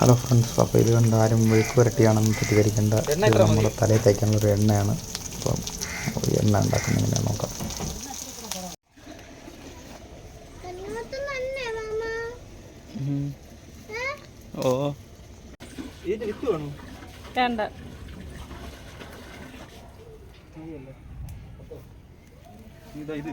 Hello friends അപ്പോൾ ഇത് കണ്ട് ആരും മെഴുക്ക് പുരട്ടിയാണെന്ന് തെറ്റിദ്ധരിക്കേണ്ട. ഇത് നമ്മുടെ തലയിൽ തേക്കാനുള്ള ഒരു എണ്ണയാണ്. അപ്പം ഈ എണ്ണ ഉണ്ടാക്കുന്നതിനെ എങ്ങനെയാണെന്ന് നോക്കാം. ഓ. വേണ്ട. ഇതാ ഇത്.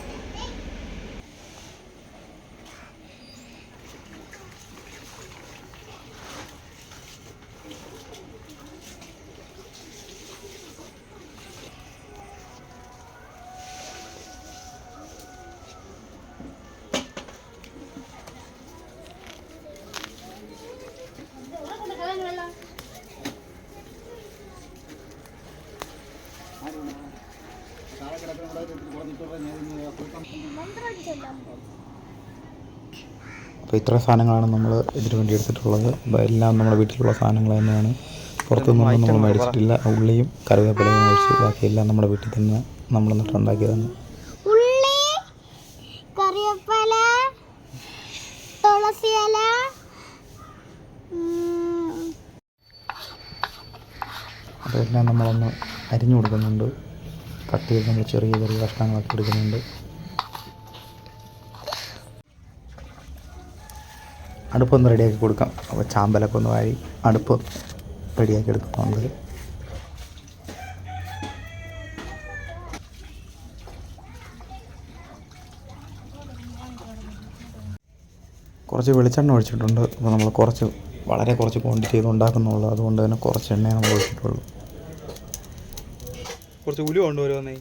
അപ്പോൾ ഇത്ര സാധനങ്ങളാണ് നമ്മൾ ഇതിനു വേണ്ടി എടുത്തിട്ടുള്ളത്. അപ്പോൾ എല്ലാം നമ്മുടെ വീട്ടിലുള്ള സാധനങ്ങൾ തന്നെയാണ്. പുറത്തുനിന്നൊന്നും നമ്മൾ മേടിച്ചിട്ടില്ല. ഉള്ളിയും കറിവേപ്പിലയും മേടിച്ച് ബാക്കിയെല്ലാം നമ്മുടെ വീട്ടിൽ തന്നെ നമ്മൾ നട്ടുണ്ടാക്കിയതാണ് കറിവേപ്പില തുളസിയില അതെല്ലാം നമ്മളൊന്ന് അരിഞ്ഞു കൊടുക്കുന്നുണ്ട്. കട്ട് ചെയ്ത് നമ്മൾ ചെറിയ ചെറിയ കഷ്ണങ്ങളൊക്കെ എടുക്കുന്നുണ്ട്. അടുപ്പൊന്ന് റെഡിയാക്കി കൊടുക്കാം. അപ്പോൾ ചാമ്പലൊക്കെ ഒന്ന് വാരി അടുപ്പ് റെഡിയാക്കി എടുക്കുന്നുണ്ട്. കുറച്ച് വെളിച്ചെണ്ണ ഒഴിച്ചിട്ടുണ്ട്. അപ്പോൾ നമ്മൾ കുറച്ച് വളരെ കുറച്ച് ക്വാണ്ടിറ്റി ഉണ്ടാക്കുന്നുള്ളൂ. അതുകൊണ്ട് തന്നെ കുറച്ച് എണ്ണയെ നമ്മൾ ഒഴിച്ചിട്ടുള്ളൂ. കുറച്ച് ഉലു കൊണ്ടുവരുമെന്നേ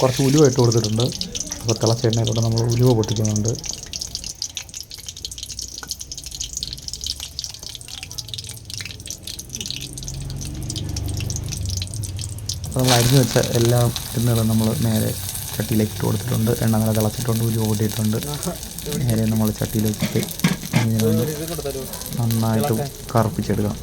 കുറച്ച് ഉലുവ ഇട്ട് കൊടുത്തിട്ടുണ്ട്. അപ്പോൾ തിളച്ച എണ്ണയിലൂടെ നമ്മൾ ഉലുവ പൊട്ടിക്കുന്നുണ്ട്. അപ്പോൾ നമ്മൾ അരിഞ്ഞു വെച്ച എല്ലാ എണ്ണകളും നമ്മൾ നേരെ ചട്ടിയിലേക്ക് ഇട്ട് കൊടുത്തിട്ടുണ്ട്. എണ്ണ നല്ല തിളച്ചിട്ടുണ്ട് ഉലുവ പൊട്ടിയിട്ടുണ്ട്. നേരെ നമ്മൾ ചട്ടിയിലേക്ക് ഇട്ട് നന്നായിട്ട് കറുപ്പിച്ചെടുക്കാം.